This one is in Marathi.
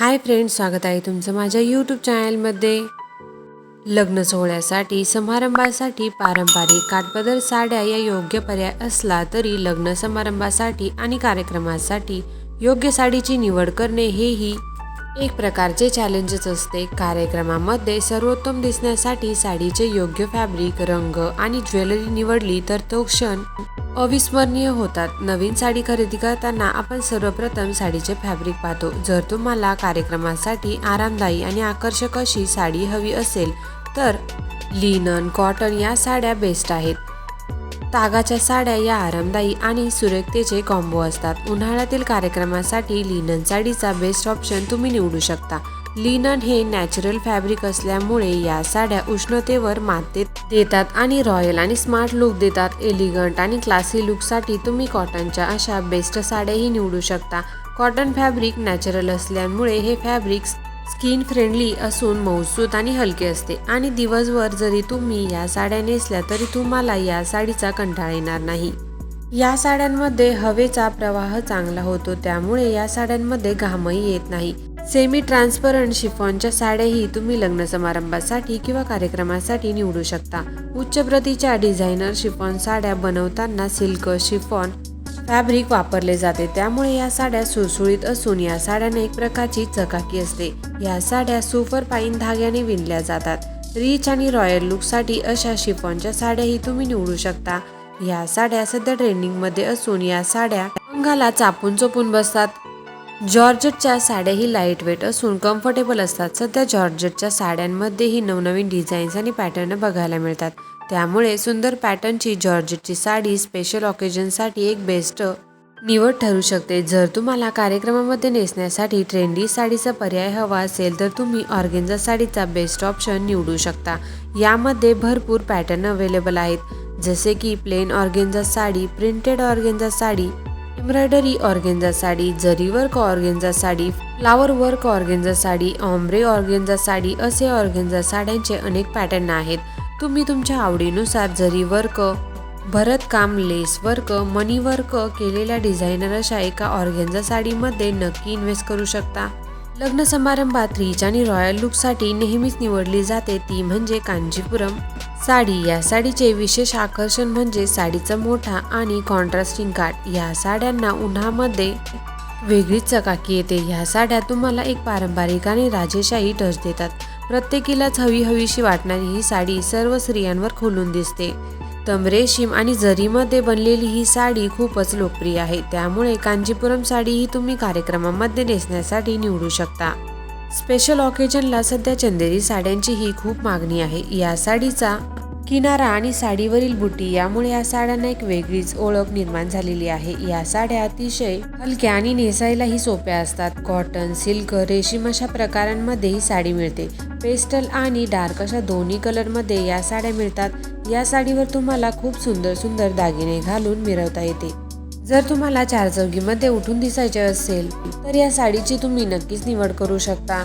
हाय फ्रेंड्स स्वागत आहे तुमचं माझ्या यूट्यूब चॅनलमध्ये लग्न सोहळ्यासाठी समारंभासाठी पारंपरिक काठपदर साड्या या योग्य पर्याय असला तरी लग्न समारंभासाठी आणि कार्यक्रमासाठी योग्य साडीची निवड करणे हेही एक प्रकारचे चॅलेंजच असते. कार्यक्रमामध्ये सर्वोत्तम दिसण्यासाठी साडीचे योग्य फॅब्रिक रंग आणि ज्वेलरी निवडली तर तो क्षण अविस्मरणीय होतात. नवीन साडी खरेदी करताना आपण सर्वप्रथम साडीचे फॅब्रिक पाहतो. जर तुम्हाला कार्यक्रमासाठी आरामदायी आणि आकर्षक अशी साडी हवी असेल तर लिनन कॉटन या साड्या बेस्ट आहेत. तागाच्या साड्या या आरामदायी आणि सुरेखतेचे कॉम्बो असतात. उन्हाळ्यातील कार्यक्रमासाठी लिनन साडीचा बेस्ट ऑप्शन तुम्ही निवडू शकता. लिनन हे नॅचरल फॅब्रिक असल्यामुळे या साड्या उष्णतेवर माते देतात आणि रॉयल आणि स्मार्ट लुक देतात. एलिगंट आणि क्लासी लुकसाठी तुम्ही कॉटनच्या अशा बेस्ट साड्याही निवडू शकता. कॉटन फॅब्रिक नॅचरल असल्यामुळे हे फॅब्रिक स्किन फ्रेंडली असून मऊसूत आणि हलके असते. आणि दिवसभर जरी तुम्ही या साड्या नेसल्या तरी तुम्हाला या साडीचा कंटाळा येणार नाही. या साड्यांमध्ये हवेचा प्रवाह चांगला होतो त्यामुळे या साड्यांमध्ये घामही येत नाही. सेमी ट्रान्सपरंट शिफॉनच्या साड्याही तुम्ही लग्न समारंभासाठी किंवा कार्यक्रमासाठी निवडू शकता. उच्च प्रतीच्या डिझायनर शिफॉन साड्या बनवताना सिल्क शिफॉन फॅब्रिक वापरले जाते. त्यामुळे या साड्या सुळसुळीत असून या साड्यांना एक प्रकारची चकाकी असते. या साड्या सुपर पाईन धाग्याने विणल्या जातात. रिच आणि रॉयल लुकसाठी अशा शिफॉनच्या साड्याही तुम्ही निवडू शकता. या साड्या सध्या ट्रेंडिंगमध्ये असून या साड्या अंगाला चापून चोपून बसतात. जॉर्जेटच्या साड्याही लाइट वेट असून कम्फर्टेबल असतात. सध्या जॉर्जेटच्या साड्यांमध्येही नवनवीन डिझाईन्स आणि पॅटर्न बघायला मिळतात. त्यामुळे सुंदर पॅटर्नची जॉर्जेटची साडी स्पेशल ऑकेजनसाठी एक बेस्ट निवड ठरू शकते. जर तुम्हाला कार्यक्रमामध्ये नेसण्यासाठी ट्रेंडी साडीचा पर्याय हवा असेल तर तुम्ही ऑर्गेन्झा साडीचा बेस्ट ऑप्शन निवडू शकता. यामध्ये भरपूर पॅटर्न अवेलेबल आहेत. जसे की plain organza sari printed organza sari embroidery organza sari zari work organza sari flower work organza sari ombre organza sari असे ऑर्गेन्झा साड्यांचे अनेक पॅटर्न आहेत. तुम्ही तुमच्या आवडीनुसार जरी वर्क भरतकाम लेस वर्क मनी वर्क केलेल्या डिझायनर अशा एका ऑर्गेन्झा साडीमध्ये नक्की इन्व्हेस्ट करू शकता. लग्न समारंभात रिच आणि रॉयल लुकसाठी नेहमीच निवडली जाते ती म्हणजे कांजीपुरम. साडी या साडीचे विशेष आकर्षण म्हणजे साडीचा मोठा आणि कॉन्ट्रास्टिंग काठ या साड्यांना उन्हामध्ये वेगळीच चकाकी येते. ह्या साड्या तुम्हाला एक पारंपरिक आणि राजेशाही टच देतात. प्रत्येकीलाच हवी हवीशी वाटणारी ही साडी सर्व स्त्रियांवर खोलून दिसते. तम रेशीम आणि जरीमध्ये बनलेली ही साडी खूपच लोकप्रिय आहे. त्यामुळे कांजीपुरम साडी ही तुम्ही कार्यक्रमामध्ये नेसण्यासाठी निवडू शकता. स्पेशल ऑकेजनला सध्या चंदेरी साड्यांची ही खूप मागणी आहे. या साडीचा किनारा आणि साडीवरील बुटी यामुळे या साड्यांना एक वेगळीच ओळख निर्माण झालेली आहे. या साड्या अतिशय हलक्या आणि नेसायलाही सोप्या असतात. कॉटन सिल्क रेशीम अशा प्रकारांमध्ये ही साडी मिळते. पेस्टल आणि डार्क अशा दोन्ही कलरमध्ये या साड्या मिळतात. या साडीवर तुम्हाला खूप सुंदर सुंदर दागिने घालून मिरवता येते. जर तुम्हाला चार चौकीमध्ये उठून दिसायचे असेल तर या साडीची तुम्ही नक्कीच निवड करू शकता.